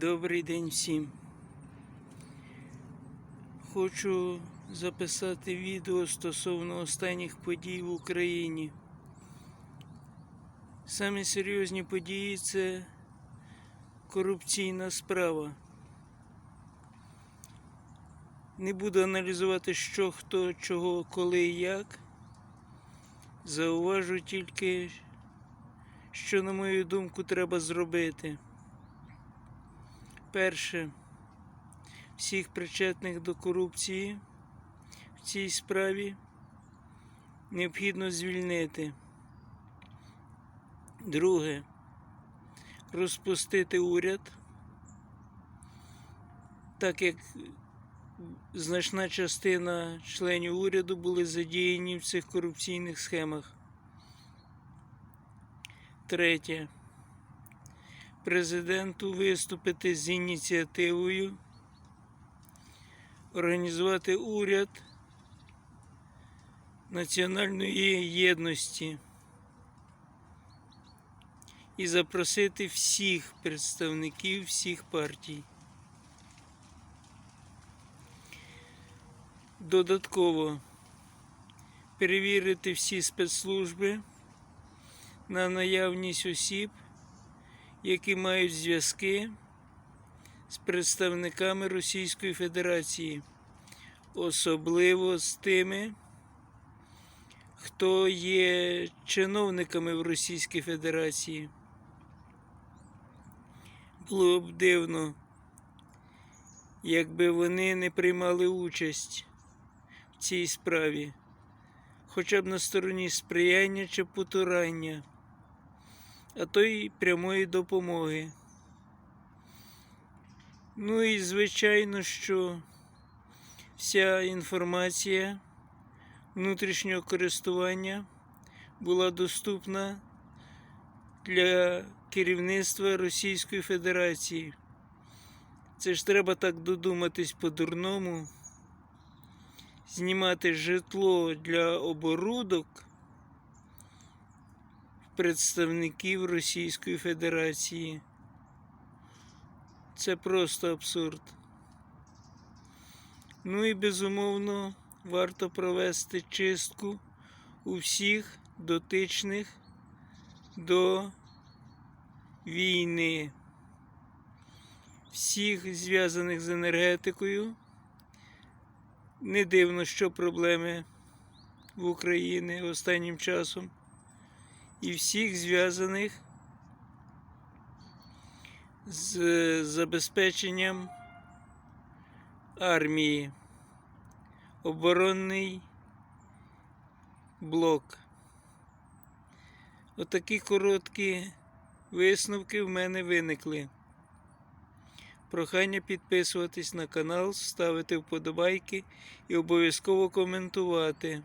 Добрий день всім. Хочу записати відео стосовно останніх подій в Україні. Самі серйозні події це корупційна справа. Не буду аналізувати, що, хто, чого, коли і як. Зауважу тільки, що, на мою думку, треба зробити. Перше, всіх причетних до корупції в цій справі необхідно звільнити. Друге, розпустити уряд, так як значна частина членів уряду були задіяні в цих корупційних схемах. Третє президенту виступити з ініціативою організувати уряд національної єдності і запросити всіх представників всіх партій. Додатково перевірити всі спецслужби на наявність осіб, які мають зв'язки з представниками Російської Федерації, особливо з тими, хто є чиновниками в Російській Федерації. Було б дивно, якби вони не приймали участь в цій справі, хоча б на стороні сприяння чи потурання а то й прямої допомоги. Ну і звичайно, що вся інформація внутрішнього користування була доступна для керівництва Російської Федерації. Це ж треба так додуматись по-дурному, знімати житло для оборудок представників Російської Федерації. Це просто абсурд. Ну і безумовно варто провести чистку у всіх дотичних до війни, всіх зв'язаних з енергетикою. Не дивно, що проблеми в Україні останнім часом і всіх зв'язаних з забезпеченням армії, оборонний блок. Отакі короткі висновки в мене виникли. Прохання підписуватись на канал, ставити вподобайки і обов'язково коментувати.